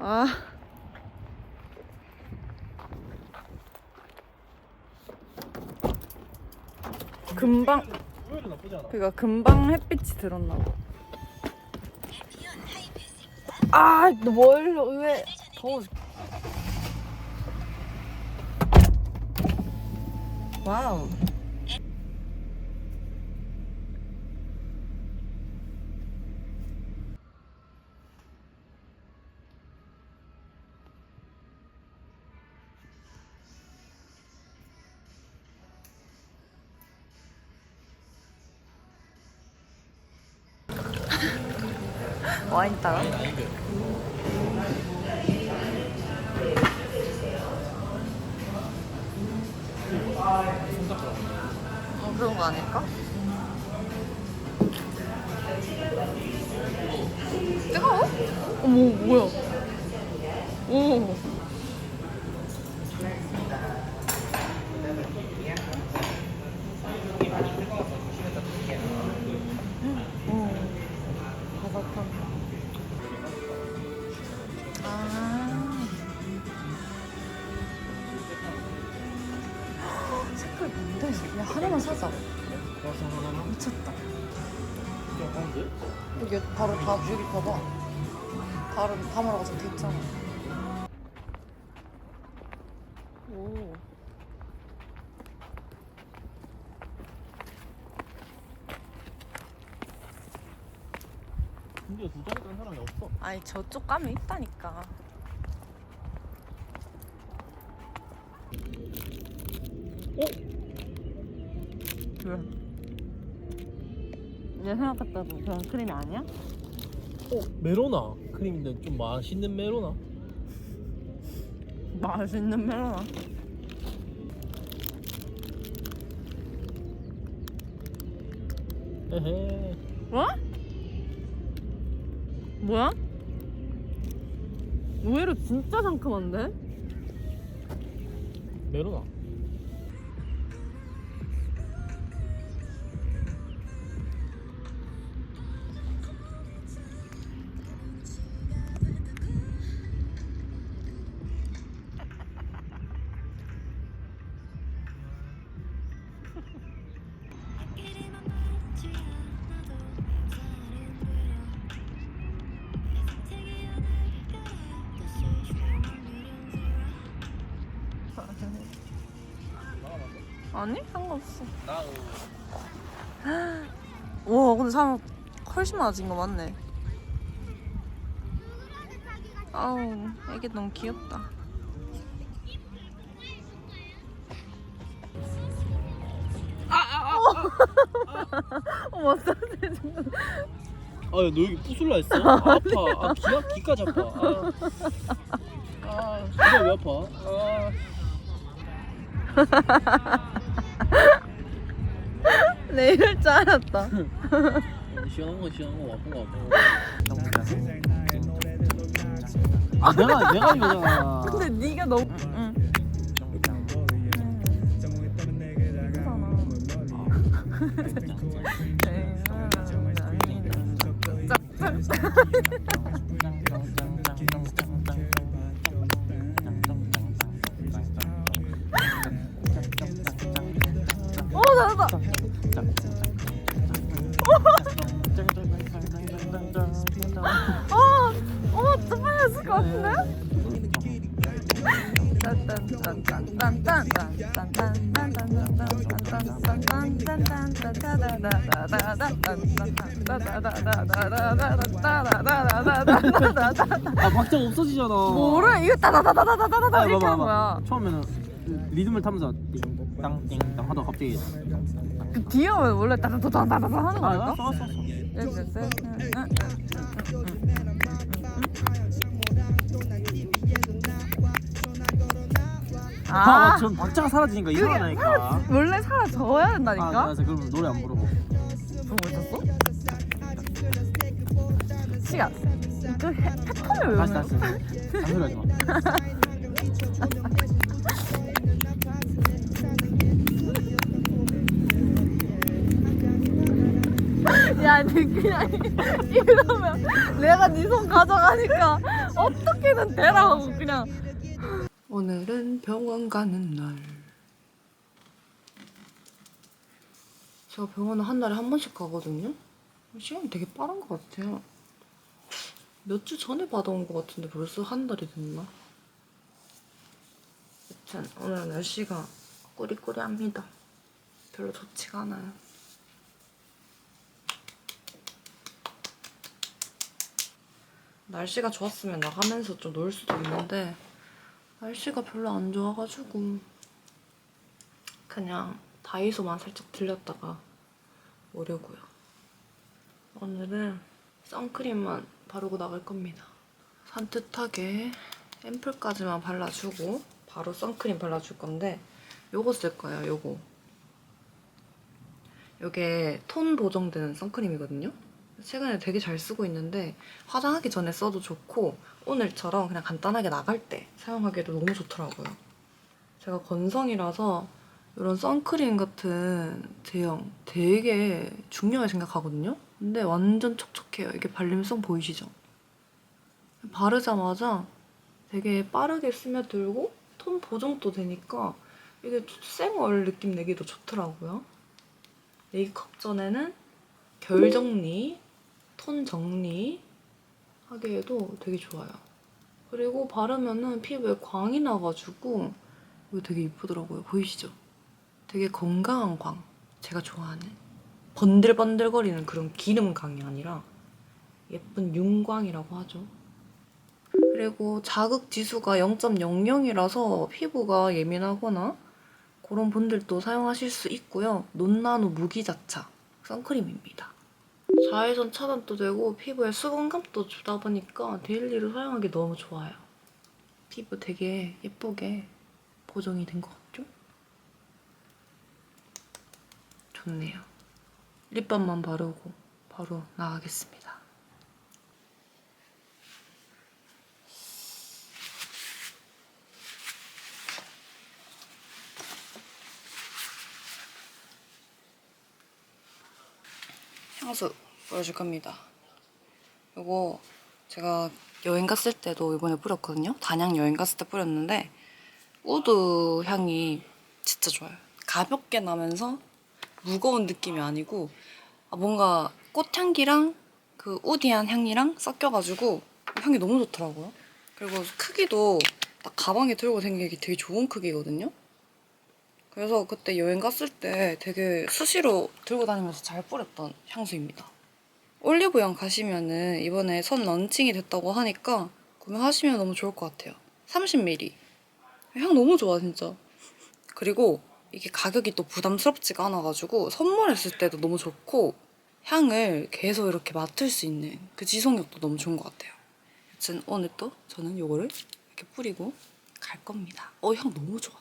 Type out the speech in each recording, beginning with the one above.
아. 금방 의외로 나쁘지 않아. 그니까 금방 햇빛이 들었나 봐. 아, 너뭘왜 더워. 와우. 와인 따라? 어, 그런 거 아닐까? 뜨거워? 어머, 뭐야? 오. 오. 바삭한. 색깔 뭔데? 야, 하나만 사자. 미쳤다. 여기 바로 다 여기 봐봐. 다른 담으라고 적혀 있잖아. 오. 근데 두 자리 딴 사람이 없어. 아니 저쪽 가면 있다니까. 어? 왜? 내가 생각했다도 그런 크림이 아니야? 어? 메로나 크림인데 좀 맛있는 메로나. 맛있는 메로나. 에헤. 뭐? 뭐야? 의외로 진짜 상큼한데? 메로나. 아니 상관없어. 나와 근데 사람 훨씬 많아진 거 맞네. 아우 애기 너무 귀엽다. 어떡해 지금. 아, 야, 너 여기 부술라 했어? 아, 아파. 아, 기가 기까지 아파. 아, 아, 기가 왜 아파? 아, 내 이럴 줄 알았다. 시원한 거 시원한 거 아픈 거 아픈 거. 아, 내가 내가 이거잖아. 근데 네가 너무. 응. 오 아, 박자가 없어지잖아. 뭐를 이거 따다다다다다다다 이렇게 하는 거야. 처음에는 그 리듬을 타면서 띵땅 띵땅 하다가 갑자기 그 뒤에 원래 따다다다다다 하는 아, 거니까. 알았어 알았어 알았어. 아, 아, 전 박자가 사라지니까 그게 이상하다니까. 원래 사라져야 아, 된다니까. 알았어. 그럼 노래 안 부르고. 그러고 있었어? 시간. 그 해- 패턴을 다시 외우는 다시. 다시. 안 노래하지 마. 야, 니 그냥 이러면 내가 네 손 가져가니까 어떻게든 되라고 그냥. 오늘은 병원 가는 날. 제가 병원을 한 달에 한 번씩 가거든요. 시간이 되게 빠른 것 같아요. 몇 주 전에 받아온 것 같은데 벌써 한 달이 됐나? 여튼 오늘 날씨가 꾸리꾸리합니다. 별로 좋지가 않아요. 날씨가 좋았으면 나가면서 좀 놀 수도 있는데 날씨가 별로 안 좋아가지고 그냥 다이소만 살짝 들렸다가 오려고요. 오늘은 선크림만 바르고 나갈 겁니다. 산뜻하게 앰플까지만 발라주고 바로 선크림 발라줄 건데 요거 쓸 거예요, 요거. 요게 톤 보정되는 선크림이거든요. 최근에 되게 잘 쓰고 있는데 화장하기 전에 써도 좋고 오늘처럼 그냥 간단하게 나갈 때 사용하기에도 너무 좋더라고요. 제가 건성이라서 이런 선크림 같은 제형 되게 중요하게 생각하거든요. 근데 완전 촉촉해요. 이게 발림성 보이시죠? 바르자마자 되게 빠르게 스며들고 톤 보정도 되니까 이게 쌩얼 느낌 내기도 좋더라고요. 메이크업 전에는 결 정리, 톤 정리 하기에도 되게 좋아요. 그리고 바르면은 피부에 광이 나가지고 이거 되게 이쁘더라고요. 보이시죠? 되게 건강한 광. 제가 좋아하는. 번들번들거리는 그런 기름 광이 아니라 예쁜 윤광이라고 하죠. 그리고 자극 지수가 0.00이라서 피부가 예민하거나 그런 분들도 사용하실 수 있고요. 논나노 무기자차 선크림입니다. 자외선 차단도 되고 피부에 수분감도 주다 보니까 데일리로 사용하기 너무 좋아요. 피부 되게 예쁘게 보정이 된 것 같죠? 좋네요. 립밤만 바르고 바로 나가겠습니다. 향수 보여줄 겁니다. 이거 제가 여행 갔을 때도 이번에 뿌렸거든요. 단양 여행 갔을 때 뿌렸는데 우드 향이 진짜 좋아요. 가볍게 나면서 무거운 느낌이 아니고 아, 뭔가 꽃향기랑 그 우디한 향이랑 섞여가지고 향이 너무 좋더라고요. 그리고 크기도 딱 가방에 들고 다니기 되게 좋은 크기거든요. 그래서 그때 여행 갔을 때 되게 수시로 들고 다니면서 잘 뿌렸던 향수입니다. 올리브영 가시면은 이번에 선 런칭이 됐다고 하니까 구매하시면 너무 좋을 것 같아요. 30ml. 향 너무 좋아 진짜. 그리고 이게 가격이 또 부담스럽지가 않아가지고 선물했을 때도 너무 좋고 향을 계속 이렇게 맡을 수 있는 그 지속력도 너무 좋은 것 같아요. 여튼 오늘 또 저는 이거를 이렇게 뿌리고 갈 겁니다. 어 향 너무 좋아.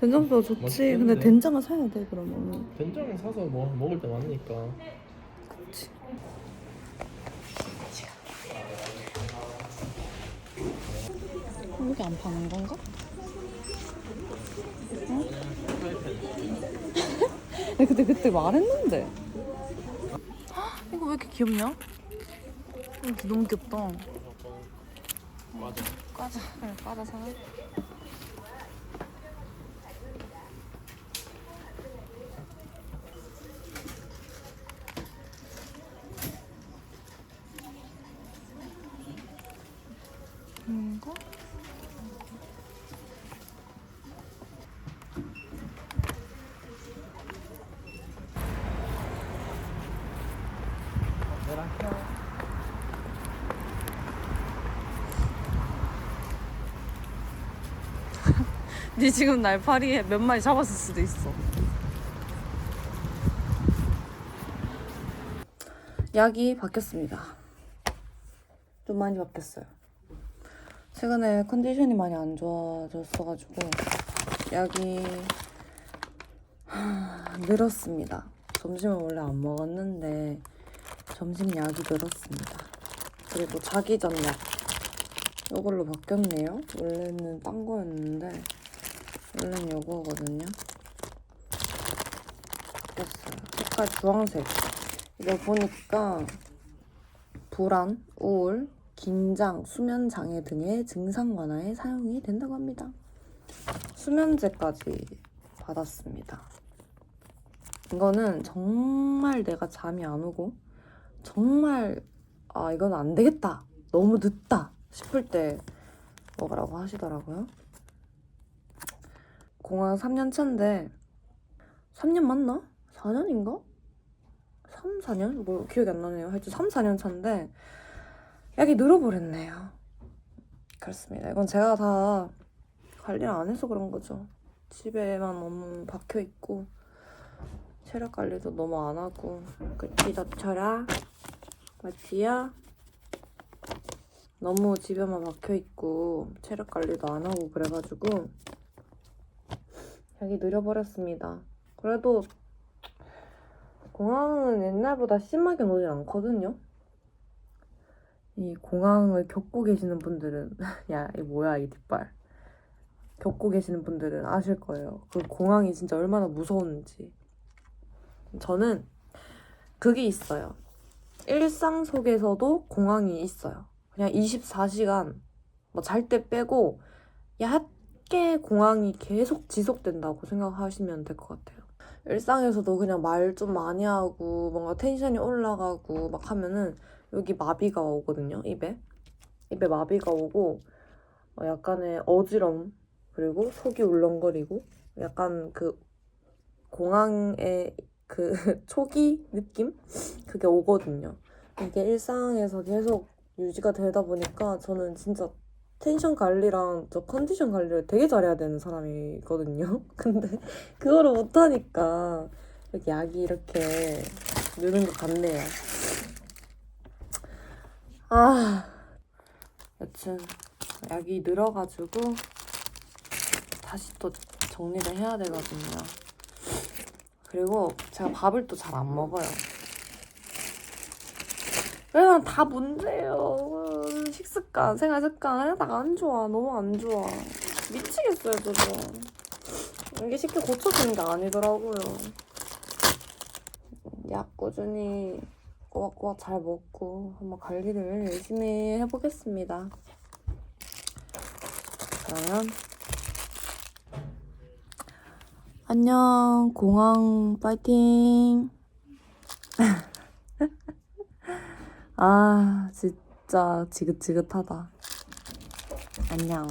된장도 좋지. 맛있겠네. 근데 된장을 사야 돼 그러면. 된장 사서 뭐 먹을 때 많으니까. 여기 안 파는 건가? 응? 내가 그때 그때 말했는데. 헉, 이거 왜 이렇게 귀엽냐? 이거 너무 귀엽다. 맞아. 과자 그래 과자 사. 이거? 네 지금 날파리에 몇 마리 잡았을 수도 있어. 약이 바뀌었습니다. 좀 많이 바뀌었어요. 최근에 컨디션이 많이 안 좋아졌어가지고 약이 하, 늘었습니다. 점심은 원래 안 먹었는데 점심 약이 늘었습니다. 그리고 자기 전 약. 이걸로 바뀌었네요. 원래는 딴 거였는데 원래는 이거거든요. 바뀌었어요. 색깔 주황색. 이거 보니까 불안, 우울, 긴장, 수면 장애 등의 증상 완화에 사용이 된다고 합니다. 수면제까지 받았습니다. 이거는 정말 내가 잠이 안 오고 정말 아 이건 안 되겠다 너무 늦다 싶을 때 먹으라고 하시더라고요. 공항 3년 차인데 3년 맞나? 4년인가? 3, 4년? 뭐 기억이 안 나네요. 하여튼 3, 4년 차인데 약이 늘어버렸네요. 그렇습니다. 이건 제가 다 관리를 안 해서 그런 거죠. 집에만 너무 박혀 있고 체력 관리도 너무 안 하고 그치 너쳐라 맞지요? 너무 집에만 박혀 있고 체력 관리도 안 하고 그래가지고 약이 느려버렸습니다. 그래도 공항은 옛날보다 심하게 오진 않거든요. 이 공항을 겪고 계시는 분들은 야, 이 뭐야 이 뒷발. 겪고 계시는 분들은 아실 거예요. 그 공항이 진짜 얼마나 무서운지. 저는 그게 있어요. 일상 속에서도 공항이 있어요. 그냥 24시간 뭐 잘 때 빼고 얕게 공항이 계속 지속된다고 생각하시면 될 것 같아요. 일상에서도 그냥 말 좀 많이 하고 뭔가 텐션이 올라가고 막 하면은 여기 마비가 오거든요, 입에. 입에 마비가 오고 어, 약간의 어지러움 그리고 속이 울렁거리고 약간 그 공항의 그 초기 느낌 그게 오거든요. 이게 일상에서 계속 유지가 되다 보니까 저는 진짜 텐션 관리랑 저 컨디션 관리를 되게 잘해야 되는 사람이거든요. 근데 그거를 못하니까 이렇게 약이 이렇게 느는 것 같네요. 아, 여튼 약이 늘어가지고 다시 또 정리를 해야 되거든요. 그리고 제가 밥을 또 잘 안 먹어요. 그냥 다 문제예요. 식습관, 생활 습관 그냥 다 안 좋아. 너무 안 좋아. 미치겠어요, 저도. 이게 쉽게 고쳐지는 게 아니더라고요. 약 꾸준히 꼬박꼬박 잘 먹고 한번 관리를 열심히 해보겠습니다. 그러면 안녕 공항 파이팅. 아 진짜 지긋지긋하다. 안녕